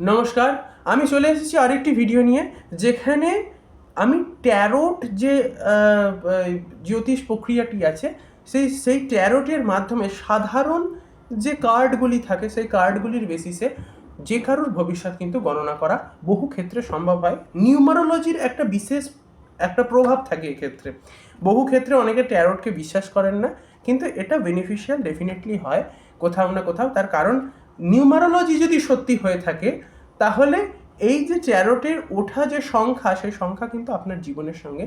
নমস্কার, আমি চলে এসেছি আরেকটি ভিডিও নিয়ে, যেখানে আমি ট্যারোট যে জ্যোতিষ প্রক্রিয়াটি আছে, সেই সেই ট্যারোটের মাধ্যমে সাধারণ যে কার্ডগুলি থাকে, সেই কার্ডগুলির বেসিসে যে কারোর ভবিষ্যৎ কিন্তু গণনা করা বহু ক্ষেত্রে সম্ভব হয়। নিউমারোলজির একটা বিশেষ একটা প্রভাব থাকে এক্ষেত্রে। বহু ক্ষেত্রে অনেকে ট্যারোটকে বিশ্বাস করেন না, কিন্তু এটা বেনিফিশিয়াল ডেফিনেটলি হয়, কোথাও না কোথাও। তার কারণ নিউমারোলজি যদি সত্যি হয়ে থাকে, তাহলে এই যে ট্যারোটের ওঠা যে সংখ্যা, সেই সংখ্যা কিন্তু আপনার জীবনের সঙ্গে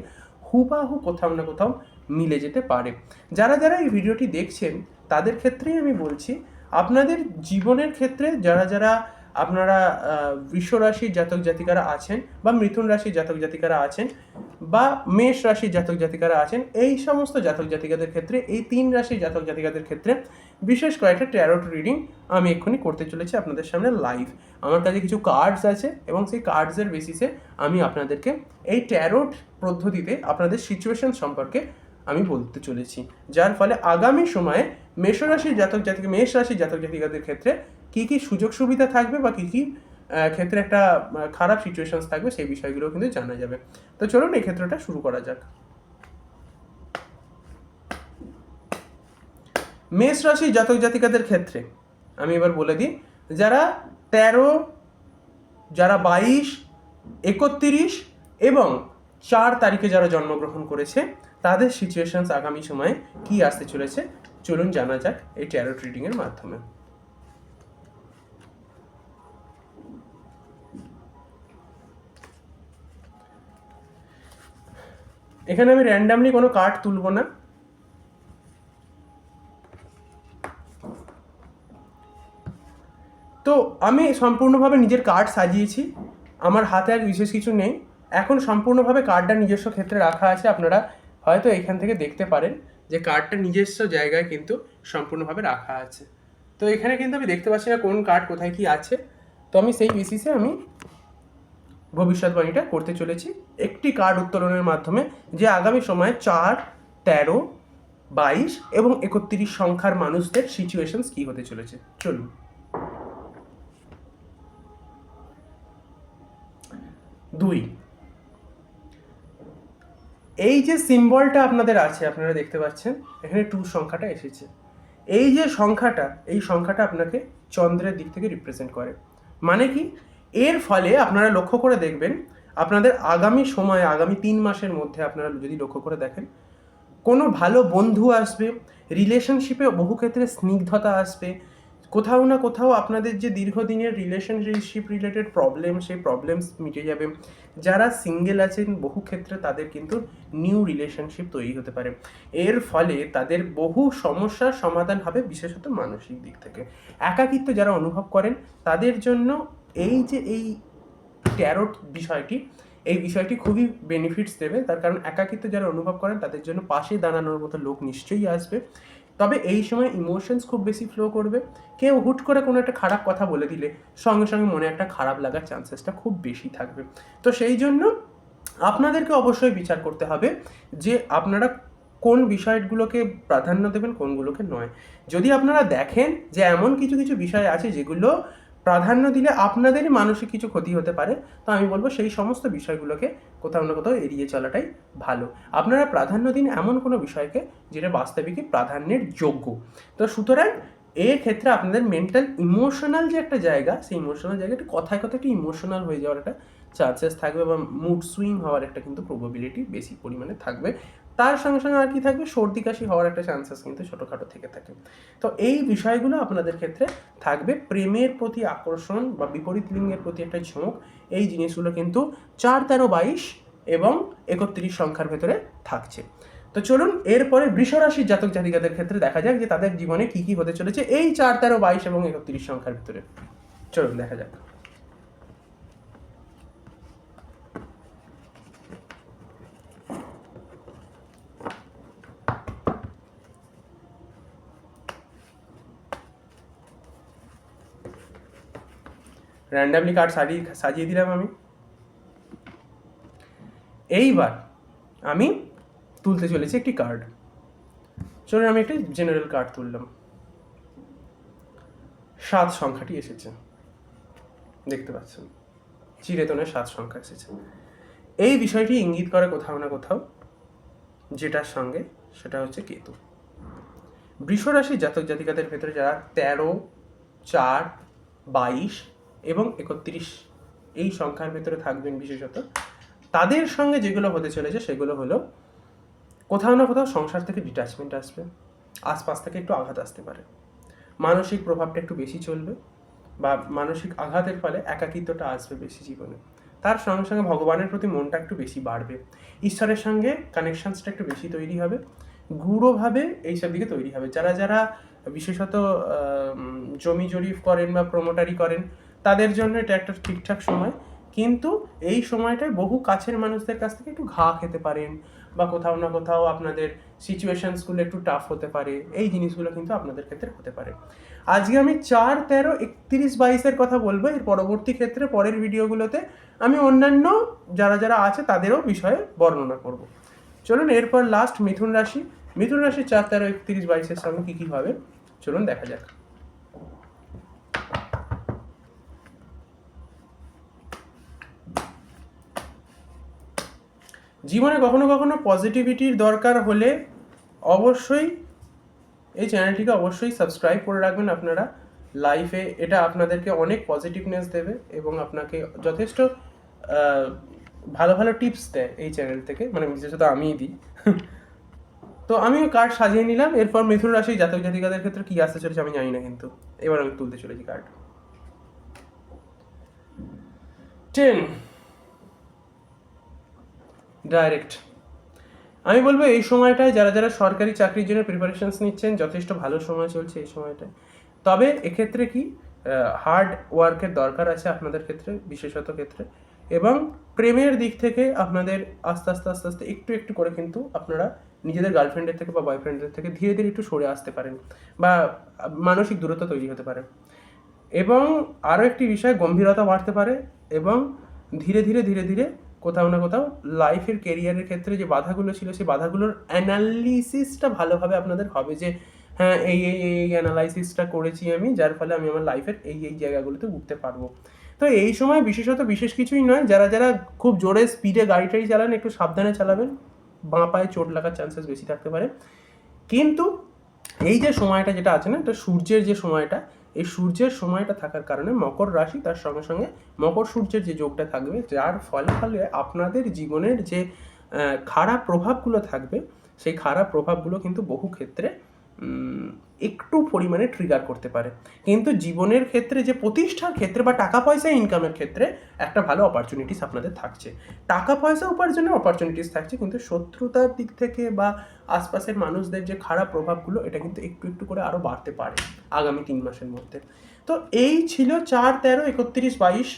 হুবাহু কোথাও না কোথাও মিলে যেতে পারে। যারা যারা এই ভিডিওটি দেখছেন, তাদের ক্ষেত্রেই আমি বলছি, আপনাদের জীবনের ক্ষেত্রে যারা যারা আপনারা বৃষ রাশির জাতক জাতিকারা আছেন বা মিথুন রাশির জাতক জাতিকারা আছেন বা মেষ রাশির জাতক জাতিকারা আছেন, এই সমস্ত জাতক জাতিকাদের ক্ষেত্রে, এই তিন রাশির জাতক জাতিকাদের ক্ষেত্রে বিশেষ কয়েকটা ট্যারোট রিডিং আমি এক্ষুনি করতে চলেছি আপনাদের সামনে লাইভ আমার কাছে কিছু কার্ডস আছে এবং সেই কার্ডসের বেসিসে আমি আপনাদেরকে এই ট্যারোট পদ্ধতিতে আপনাদের সিচুয়েশন সম্পর্কে আমি বলতে চলেছি। যার ফলে আগামী সময়ে মেষ রাশির জাতক জাতিকা, মেষ রাশির জাতক জাতিকাদের ক্ষেত্রে কী কী সুযোগ সুবিধা থাকবে বা কী কী ক্ষেত্রে একটা খারাপ সিচুয়েশনস থাকবে, সেই বিষয়গুলো কিন্তু জানা যাবে। তো চলুন এই ক্ষেত্রটা শুরু করা যাক। মেষ রাশির জাতক জাতিকাদের ক্ষেত্রে, আমি এবার বলে দিই, যারা তেরো, যারা বাইশ, একত্রিশ এবং চার তারিখে যারা জন্মগ্রহণ করেছে, তাদের সিচুয়েশনস আগামী সময়ে কি আসতে চলেছে, চলুন জানা যাক এই ট্যারোট রিডিংয়ের মাধ্যমে। এখানে আমি র্যান্ডামলি কোনো কার্ড তুলব না। তো আমি সম্পূর্ণভাবে নিজের কার্ড সাজিয়েছি। আমার হাতে আর বিশেষ কিছু নেই। এখন সম্পূর্ণভাবে কার্ডটা নিজস্ব ক্ষেত্রে রাখা আছে। আপনারা হয়তো এখান থেকে দেখতে পারেন যে কার্ডটা নিজস্ব জায়গায় কিন্তু সম্পূর্ণভাবে রাখা আছে। তো এখানে কিন্তু আমি দেখতে পাচ্ছি না কোন কার্ড কোথায় কি আছে। তো আমি সেই বেসিসে আমি ভবিষ্যৎবাণীটা করতে চলেছি। একটি কার্ড উত্তোলনের মাধ্যমে যে আগামী সময়ে চার, তেরো, বাইশ এবং একত্রিশ সংখ্যার মানুষদের সিচুয়েশনস কি হতে চলেছে? চলুন। দুই। এই যে সিম্বলটা আপনাদের আছে, আপনারা দেখতে পাচ্ছেন, এখানে টু সংখ্যাটা এসেছে। এই যে সংখ্যাটা, এই সংখ্যাটা আপনাকে চন্দ্রের দিক থেকে রিপ্রেজেন্ট করে। মানে কি? এর ফলে আপনারা লক্ষ্য করে দেখবেন আপনাদের আগামী সময়ে, আগামী তিন মাসের মধ্যে আপনারা যদি লক্ষ্য করে দেখেন, কোনো ভালো বন্ধু আসবে রিলেশনশিপে বহু ক্ষেত্রে স্নিগ্ধতা আসবে, কোথাও না কোথাও আপনাদের যে দীর্ঘদিনের রিলেশনশিপ রিলেটেড প্রবলেম সেই প্রবলেমস মিটে যাবে। যারা সিঙ্গেল আছেন, বহু ক্ষেত্রে তাদের কিন্তু নিউ রিলেশনশিপ তৈরি হতে পারে। এর ফলে তাদের বহু সমস্যার সমাধান হবে, বিশেষত মানসিক দিক থেকে। একাকিত্ব যারা অনুভব করেন, তাদের জন্য এই যে এই ট্যারোট বিষয়টি, এই বিষয়টি খুবই বেনিফিটস দেবে। তার কারণ একাকিত্ব যারা অনুভব করেন, তাদের জন্য পাশে দাঁড়ানোর মতো লোক নিশ্চয়ই আসবে। তবে এই সময় ইমোশনস খুব বেশি ফ্লো করবে। কেউ হুট করে কোনো একটা খারাপ কথা বলে দিলে, সঙ্গে সঙ্গে মনে একটা খারাপ লাগার চান্সেসটা খুব বেশি থাকবে। তো সেই জন্য আপনাদেরকে অবশ্যই বিচার করতে হবে যে আপনারা কোন বিষয়গুলোকে প্রাধান্য দেবেন, কোনগুলোকে নয়। যদি আপনারা দেখেন যে এমন কিছু কিছু বিষয় আছে যেগুলো প্রাধান্য দিলে আপনাদেরই মানসিক কিছু ক্ষতি হতে পারে। তো আমি বলব সেই সমস্ত বিষয়গুলোকে কোথাও না কোথাও এড়িয়ে চলাটাই ভালো। আপনারা প্রাধান্য দিন এমন কোনো বিষয়কে যেটা বাস্তবিকই প্রাধান্যের যোগ্য। তো সুতরাং ক্ষেত্রে আপনাদের মেন্টাল ইমোশনাল যে একটা জায়গা, সেই ইমোশনাল জায়গাটা কথায় কথায় একটু ইমোশনাল হয়ে যাওয়ার একটা চান্সেস থাকবে বা মুড সুইং হওয়ার একটা কিন্তু প্রবাবিলিটি বেশি পরিমাণে থাকবে। তার সঙ্গে সঙ্গে আর কি থাকবে? সর্দি, কাশি হওয়ার একটা চান্সেস কিন্তু ছোটোখাটো থেকে থাকে। তো এই বিষয়গুলো আপনাদের ক্ষেত্রে থাকবে। প্রেমের প্রতি আকর্ষণ বা বিপরীত লিঙ্গের প্রতি একটা ঝোঁক, এই জিনিসগুলো কিন্তু চার, তেরো, বাইশ এবং একত্রিশ সংখ্যার ভেতরে থাকছে। তো চলুন, এরপরে বৃষরাশির জাতক জাতিকাদের ক্ষেত্রে দেখা যাক যে তাদের জীবনে কি কি হতে চলেছে। এই চার, তেরো, বাইশ এবং একত্রিশ সংখ্যার ভিতরে। চলুন, দেখা যাক। র্যান্ডামলি কার্ড সাজিয়ে সাজিয়ে দিলাম আমি। এইবার আমি তুলতে চলেছি একটি কার্ড চলুন, আমি একটি জেনারেল কার্ড তুললাম। সাত সংখ্যাটি এসেছে। দেখতে পাচ্ছেন চিরেতনের সাত সংখ্যা এসেছে। এই বিষয়টি ইঙ্গিত করে কোথাও না কোথাও, যেটার সঙ্গে সেটা হচ্ছে কেতু। বৃষ রাশির জাতক জাতিকাদের ভেতরে যারা তেরো, চার, বাইশ এবং একত্রিশ এই সংখ্যার ভেতরে থাকবেন বিশেষত। তাদের সঙ্গে যেগুলো হতে চলেছে সেগুলো হলো, কোথাও না কোথাও সংসার থেকে ডিট্যাচমেন্ট আসবে, আশপাশ থেকে একটু আঘাত আসতে পারে। মানসিক প্রভাবটা একটু বেশি চলবে বা মানসিক আঘাতের ফলে একাকিত্বটা আসবে বেশি জীবনে। তার সঙ্গে সঙ্গে ভগবানের প্রতি মনটা একটু বেশি বাড়বে। ঈশ্বরের সঙ্গে কানেকশানসটা একটু বেশি তৈরি হবে, গূঢ়ভাবে এইসব দিকে তৈরি হবে। যারা যারা বিশেষত জমি জরিফ করেন বা প্রমোটারি করেন তাদের জন্য এটা একটা ঠিকঠাক সময়। কিন্তু এই সময়টায় বহু কাছের মানুষদের কাছ থেকে একটু ঘা খেতে পারেন বা কোথাও না কোথাও আপনাদের সিচুয়েশানসগুলো একটু টাফ হতে পারে। এই জিনিসগুলো কিন্তু আপনাদের ক্ষেত্রে হতে পারে। আজকে আমি চার, তেরো, একত্রিশ বাইশের কথা বলব। এর পরবর্তী ক্ষেত্রে পরের ভিডিওগুলোতে আমি অন্যান্য যারা যারা আছে তাদেরও বিষয়ে বর্ণনা করব। চলুন এরপর লাস্ট মিথুন রাশি। মিথুন রাশি চার, তেরো, একত্রিশ বাইশের সঙ্গে কী কী হবে? চলুন দেখা যাক। জীবনে কখনো কখনো পজিটিভিটির দরকার হলে অবশ্যই এই চ্যানেলটিকে অবশ্যই সাবস্ক্রাইব করে রাখবেন আপনারা। লাইফে এটা আপনাদেরকে অনেক পজিটিভনেস দেবে এবং আপনাকে যথেষ্ট ভালো ভালো টিপস দেয় এই চ্যানেল থেকে। মানে বিশেষত আমিই দিই। তো আমিও কার্ড সাজিয়ে নিলাম। এরপর মিথুন রাশি, জাতক জাতিকাদের ক্ষেত্রে কি আসতে চলেছে আমি জানি না কিন্তু। এবার আমি তুলতে চলেছি কার্ড টেন ডাইরেক্ট আমি বলব এই সময়টায় যারা যারা সরকারি চাকরির জন্য প্রিপারেশনস নিচ্ছেন, যথেষ্ট ভালো সময় চলছে এই সময়টায়। তবে এক্ষেত্রে কি হার্ড ওয়ার্কের দরকার আছে আপনাদের ক্ষেত্রে, বিশেষত ক্ষেত্রে। এবং প্রেমের দিক থেকে আপনাদের আস্তে আস্তে আস্তে আস্তে একটু একটু করে কিন্তু আপনারা নিজেদের গার্লফ্রেন্ডের থেকে বা বয়ফ্রেন্ডের থেকে ধীরে ধীরে একটু সরে আসতে পারেন বা মানসিক দূরত্ব তৈরি হতে পারে। এবং আরও একটি বিষয়, গম্ভীরতা বাড়তে পারে এবং ধীরে ধীরে ধীরে ধীরে কোথাও না কোথাও লাইফের কেরিয়ারের ক্ষেত্রে যে বাধাগুলো ছিল, সেই বাধাগুলোর অ্যানালিসিসটা ভালোভাবে আপনাদের হবে যে হ্যাঁ এই এই এই অ্যানালাইসিসটা করেছি আমি, যার ফলে আমি আমার লাইফের এই এই জায়গাগুলোতে উঠতে পারব। তো এই সময় বিশেষত বিশেষ কিছুই নয়, যারা যারা খুব জোরে স্পিডে গাড়ি টাড়ি চালান, একটু সাবধানে চালাবেন। বাঁ পায়ে চোট লাগার চান্সেস বেশি থাকতে পারে। কিন্তু এই যে সময়টা যেটা আছে না, এটা সূর্যের যে সময়টা এই সূর্যের সময়টা থাকার কারণে মকর রাশি তার সঙ্গে সঙ্গে মকর সূর্যের যে যোগটা থাকবে, যার ফলে ফলে আপনাদের জীবনের যে খারাপ প্রভাবগুলো থাকবে, সেই খারাপ প্রভাবগুলো কিন্তু বহু ক্ষেত্রে একটু পরিমাণে ট্রিগার করতে পারে। কিন্তু জীবনের ক্ষেত্রে যে প্রতিষ্ঠার ক্ষেত্রে বা টাকা পয়সা ইনকামের ক্ষেত্রে একটা ভালো অপরচুনিটিস আপনাদের থাকছে। টাকা পয়সা উপার্জনের অপরচুনিটিস থাকছে, কিন্তু শত্রুতার দিক থেকে বা আশপাশের মানুষদের যে খারাপ প্রভাবগুলো, এটা কিন্তু একটু একটু করে আরও বাড়তে পারে আগামী তিন মাসের মধ্যে। তো এই ছিল চার তেরো, একত্রিশ, বাইশ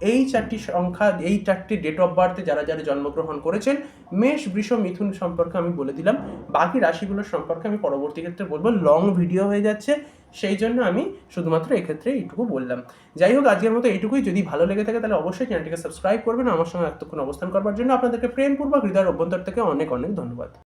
এই চারটি সংখ্যা, এই চারটি ডেট অফ বার্থে যারা যারা জন্মগ্রহণ করেছেন, মেষ, বৃষ, মিথুন সম্পর্কে আমি বলে দিলাম। বাকি রাশিগুলোর সম্পর্কে আমি পরবর্তী ক্ষেত্রে বলব। লং ভিডিও হয়ে যাচ্ছে, সেই জন্য আমি শুধুমাত্র এক্ষেত্রে এইটুকু বললাম। যাই হোক, আজকের মতো এইটুকুই। যদি ভালো লেগে থাকে, তাহলে অবশ্যই চ্যানেলটিকে সাবস্ক্রাইব করবেন। আমার সঙ্গে এতক্ষণ অবস্থান করবার জন্য আপনাদেরকে প্রেমপূর্বক হৃদয়ের অভ্যন্তর থেকে অনেক অনেক ধন্যবাদ।